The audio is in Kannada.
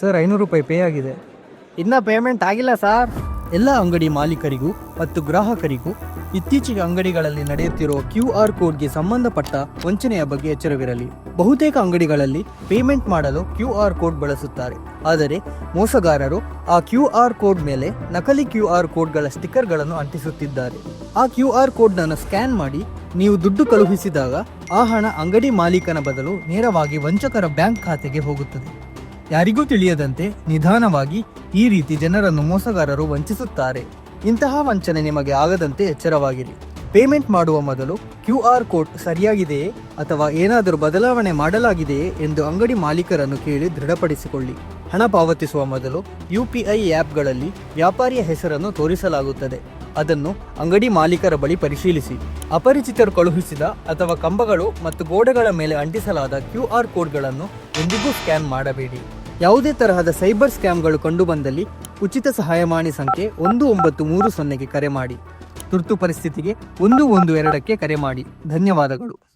ಸರ್, ಐನೂರು ರೂಪಾಯಿ ಪೇ ಆಗಿದೆ. ಇನ್ನೂ ಪೇಮೆಂಟ್ ಆಗಿಲ್ಲ ಸರ್ ಎಲ್ಲ ಅಂಗಡಿ ಮಾಲೀಕರಿಗೂ ಮತ್ತು ಗ್ರಾಹಕರಿಗೂ ಇತ್ತೀಚೆಗೆ ಅಂಗಡಿಗಳಲ್ಲಿ ನಡೆಯುತ್ತಿರುವ ಕ್ಯೂ ಆರ್ ಕೋಡ್ಗೆ ಸಂಬಂಧಪಟ್ಟ ವಂಚನೆಯ ಬಗ್ಗೆ ಎಚ್ಚರವಿರಲಿ. ಬಹುತೇಕ ಅಂಗಡಿಗಳಲ್ಲಿ ಪೇಮೆಂಟ್ ಮಾಡಲು ಕ್ಯೂ ಆರ್ ಕೋಡ್ ಬಳಸುತ್ತಾರೆ. ಆದರೆ ಮೋಸಗಾರರು ಆ ಕ್ಯೂ ಆರ್ ಕೋಡ್ ಮೇಲೆ ನಕಲಿ ಕ್ಯೂ ಆರ್ ಕೋಡ್ಗಳ ಸ್ಟಿಕ್ಕರ್ಗಳನ್ನು ಅಂಟಿಸುತ್ತಿದ್ದಾರೆ. ಆ ಕ್ಯೂ ಆರ್ ಕೋಡ್ನನ್ನು ಸ್ಕ್ಯಾನ್ ಮಾಡಿ ನೀವು ದುಡ್ಡು ಕಳುಹಿಸಿದಾಗ ಆ ಹಣ ಅಂಗಡಿ ಮಾಲೀಕನ ಬದಲು ನೇರವಾಗಿ ವಂಚಕರ ಬ್ಯಾಂಕ್ ಖಾತೆಗೆ ಹೋಗುತ್ತದೆ. ಯಾರಿಗೂ ತಿಳಿಯದಂತೆ ನಿಧಾನವಾಗಿ ಈ ರೀತಿ ಜನರನ್ನು ಮೋಸಗಾರರು ವಂಚಿಸುತ್ತಾರೆ. ಇಂತಹ ವಂಚನೆ ನಿಮಗೆ ಆಗದಂತೆ ಎಚ್ಚರವಾಗಿರಿ. ಪೇಮೆಂಟ್ ಮಾಡುವ ಮೊದಲು ಕ್ಯೂ ಆರ್ ಕೋಡ್ ಸರಿಯಾಗಿದೆಯೇ ಅಥವಾ ಏನಾದರೂ ಬದಲಾವಣೆ ಮಾಡಲಾಗಿದೆಯೇ ಎಂದು ಅಂಗಡಿ ಮಾಲೀಕರನ್ನು ಕೇಳಿ ದೃಢಪಡಿಸಿಕೊಳ್ಳಿ. ಹಣ ಪಾವತಿಸುವ ಮೊದಲು ಯು ಪಿ ಐ ಆ್ಯಪ್ಗಳಲ್ಲಿ ವ್ಯಾಪಾರಿಯ ಹೆಸರನ್ನು ತೋರಿಸಲಾಗುತ್ತದೆ. ಅದನ್ನು ಅಂಗಡಿ ಮಾಲೀಕರ ಬಳಿ ಪರಿಶೀಲಿಸಿ. ಅಪರಿಚಿತರು ಕಳುಹಿಸಿದ ಅಥವಾ ಕಂಬಗಳು ಮತ್ತು ಗೋಡೆಗಳ ಮೇಲೆ ಅಂಟಿಸಲಾದ ಕ್ಯೂ ಆರ್ ಕೋಡ್ಗಳನ್ನು ಎಂದಿಗೂ ಸ್ಕ್ಯಾನ್ ಮಾಡಬೇಡಿ. ಯಾವುದೇ ತರಹದ ಸೈಬರ್ ಸ್ಕ್ಯಾಮ್ಗಳು ಕಂಡುಬಂದಲ್ಲಿ ಉಚಿತ ಸಹಾಯವಾಣಿ ಸಂಖ್ಯೆ ಒಂದು ಒಂಬತ್ತು ಮೂರು ಸೊನ್ನೆಗೆ ಕರೆ ಮಾಡಿ. ತುರ್ತು ಪರಿಸ್ಥಿತಿಗೆ ಒಂದು ಒಂದು ಎರಡಕ್ಕೆ ಕರೆ ಮಾಡಿ. ಧನ್ಯವಾದಗಳು.